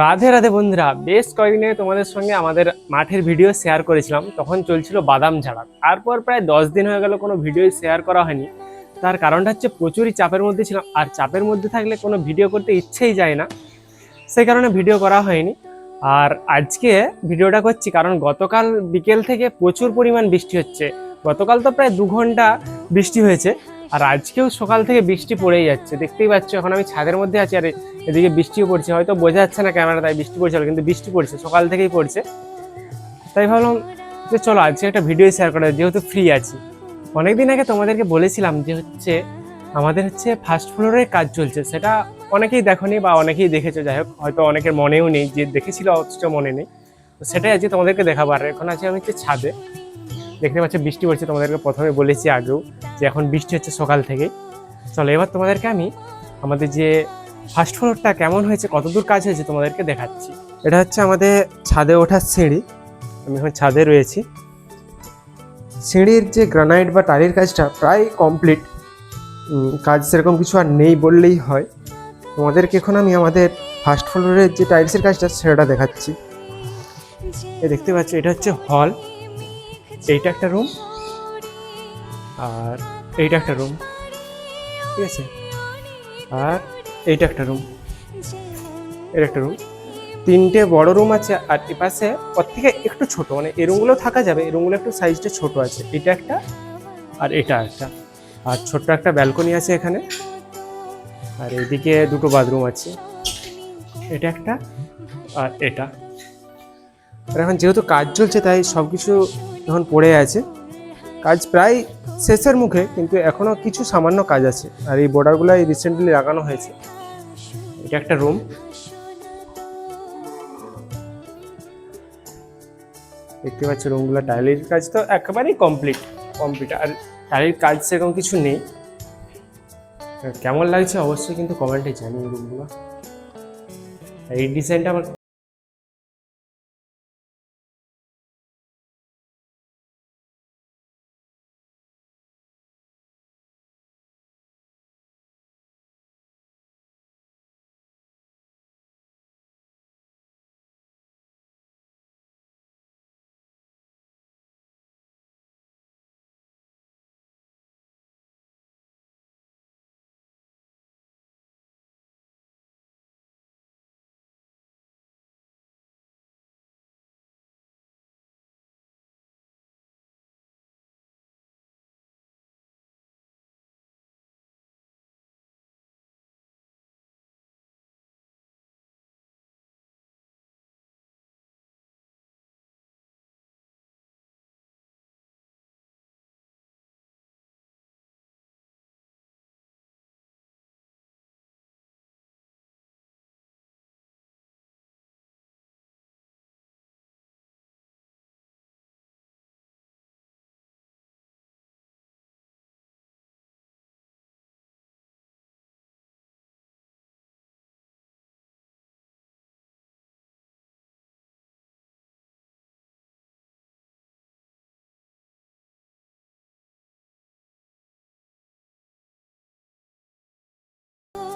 রাধে রাধে বন্ধুরা, বেশ কয়েকদিন তোমাদের সঙ্গে আমাদের মাঠের ভিডিও শেয়ার করেছিলাম, তখন চলছিল বাদাম ঝাড়া। তারপর প্রায় দশ দিন হয়ে গেল কোনো ভিডিও শেয়ার করা হয়নি। তার কারণটা হচ্ছে প্রচুরই চাপের মধ্যে ছিলাম, আর চাপের মধ্যে থাকলে কোনো ভিডিও করতে ইচ্ছেই যায় না। সেই কারণে ভিডিও করা হয়নি। আর আজকে ভিডিওটা করছি কারণ গতকাল বিকেল থেকে প্রচুর পরিমাণ বৃষ্টি হচ্ছে। গতকাল তো প্রায় দু ঘণ্টা বৃষ্টি হয়েছে। আর আজকেও সকাল থেকে বৃষ্টি পড়েই যাচ্ছে। দেখতেই পাচ্ছ, এখন আমি ছাদের মধ্যে আছি আর এদিকে বৃষ্টিও পড়ছে। হয়তো বোঝা যাচ্ছে না ক্যামেরা তাই বৃষ্টি পড়ছে কিন্তু বৃষ্টি পড়ছে, সকাল থেকেই পড়ছে। তাই ভাবলাম যে চলো, আজকে একটা ভিডিও শেয়ার করা যেহেতু ফ্রি আছি। অনেকদিন আগে তোমাদেরকে বলেছিলাম যে হচ্ছে, আমাদের হচ্ছে ফার্স্ট ফ্লোরের কাজ চলছে। সেটা অনেকেই দেখোনি বা অনেকেই দেখেছ, যাই হোক, হয়তো অনেকের মনেও নেই, যে দেখেছিল, অথচ মনে নেই। তো সেটাই আজকে তোমাদেরকে দেখাবো। আর এখন আছি আমি হচ্ছে ছাদে। দেখতে পাচ্ছ, বৃষ্টি পড়ছে, তোমাদেরকে প্রথমে বলেছি আগেও যে এখন বৃষ্টি হচ্ছে সকাল থেকেই চলো, এবার তোমাদেরকে আমি আমাদের যে ফার্স্ট ফ্লোরটা কেমন হয়েছে, কতদূর কাজ হয়েছে তোমাদেরকে দেখাচ্ছি। এটা হচ্ছে আমাদের ছাদে ওঠার সিঁড়ি। আমি এখন ছাদে রয়েছি। সিঁড়ির যে গ্রানাইট বা টালির কাজটা প্রায় কমপ্লিট কাজ সেরকম কিছু আর নেই বললেই হয়। তোমাদেরকে এখন আমি আমাদের ফার্স্ট ফ্লোরের যে টাইলসের কাজটা, সেটা দেখাচ্ছি। দেখতে পাচ্ছ, এটা হচ্ছে হল এইটা একটা রুম আর এইটা একটা রুম ঠিক আছে। আর এইটা একটা রুম এর একটা রুম তিনটে বড় রুম আছে আর এপাশে ওর থেকে একটু ছোট মানে এই রুমগুলো থাকা যাবে, এই রুমগুলো একটু সাইজটা ছোট আছে। এটা একটা আর এটা একটা। আর ছোট্ট একটা ব্যালকনি আছে এখানে। আর এইদিকে দুটো বাথরুম আছে। এটা একটা আর এটা। আর এখন যেহেতু কাজ চলছে, তাই সব কিছু এখন পড়ে আছে। কাজ প্রায় শেষের মুখে, কিন্তু এখনও কিছু সামান্য কাজ আছে। আর এই বর্ডারগুলো রিসেন্টলি লাগানো হয়েছে। এটা একটা রুম দেখতে পাচ্ছ রুমগুলো টাইলের কাজ তো একেবারেই কমপ্লিট কমপ্লিট আর টাইলের কাজ সেরকম কিছু নেই। কেমন লাগছে অবশ্যই কিন্তু কমেন্টে জানিয়ে রুমগুলো এই ডিজাইনটা আমার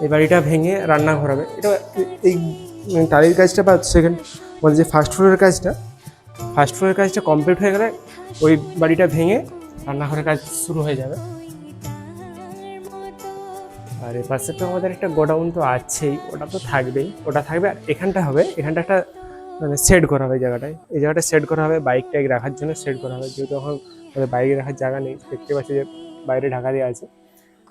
এই বাড়িটা ভেঙে রান্নাঘর হবে। এটা এই টালির কাজটা বা সেকেন্ড মানে যে ফার্স্ট ফ্লোরের কাজটা ফার্স্ট ফ্লোরের কাজটা কমপ্লিট হয়ে গেলে ওই বাড়িটা ভেঙে রান্নাঘরের কাজ শুরু হয়ে যাবে। আর এ পাশে তো আমাদের একটা গোডাউন তো আছেই, ওটা তো থাকবেই, ওটা থাকবে আর এখানটা হবে, এখানটা একটা মানে সেট করা হবে জায়গাটায়। এই জায়গাটা সেট করা হবে বাইক টাইক রাখার জন্য সেট করা হবে, যেহেতু এখন বাইক রাখার জায়গা নেই, দেখতে পাচ্ছি যে বাইরে ঢাকা দিয়ে আছে।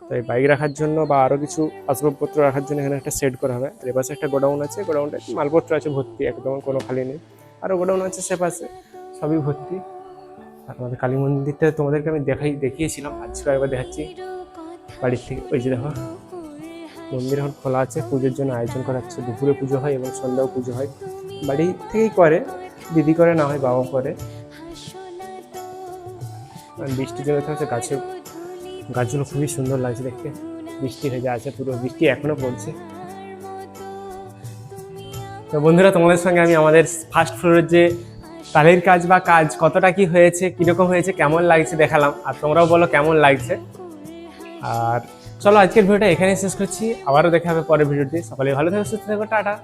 তো এই বাইক রাখার জন্য বা আরও কিছু আসবাবপত্র রাখার জন্য এখানে একটা সেট করা হবে। আর এপাশে একটা গোডাউন আছে। গোডাউনটা মালপত্র আছে, ভর্তি। একদম কোনো খালি নেই। আরও গোডাউন আছে সে পাশে। সবই ভর্তি। আর আমাদের কালী মন্দিরটা তোমাদেরকে আমি দেখাই দেখিয়েছিলাম। আজকে একবার দেখাচ্ছি। বাড়ির থেকে ওই যে দেখো। মন্দির এখন খোলা আছে। পুজোর জন্য আয়োজন করা হচ্ছে। দুপুরে পুজো হয় এবং সন্ধ্যাও পুজো হয়। বাড়ি থেকেই করে। দিদি করে, না হয় বাবা করে। বৃষ্টির জন্য হচ্ছে গাছে গাছগুলো খুবই সুন্দর লাগছে দেখতে। বৃষ্টি ভেজা আছে, পুরো বৃষ্টি এখনও পড়ছে। তো বন্ধুরা, তোমাদের সঙ্গে আমি আমাদের ফার্স্ট ফ্লোরের যে তালের কাজ বা কাজ, কতটা কি হয়েছে, কীরকম হয়েছে, কেমন লাগছে দেখালাম। আর তোমরাও বলো কেমন লাগছে। আর চলো আজকের ভিডিওটা এখানে শেষ করছি। আবারও দেখা হবে পরের ভিডিওতে। সকলে ভালো থাকো, সুস্থ থাকো, টাটা।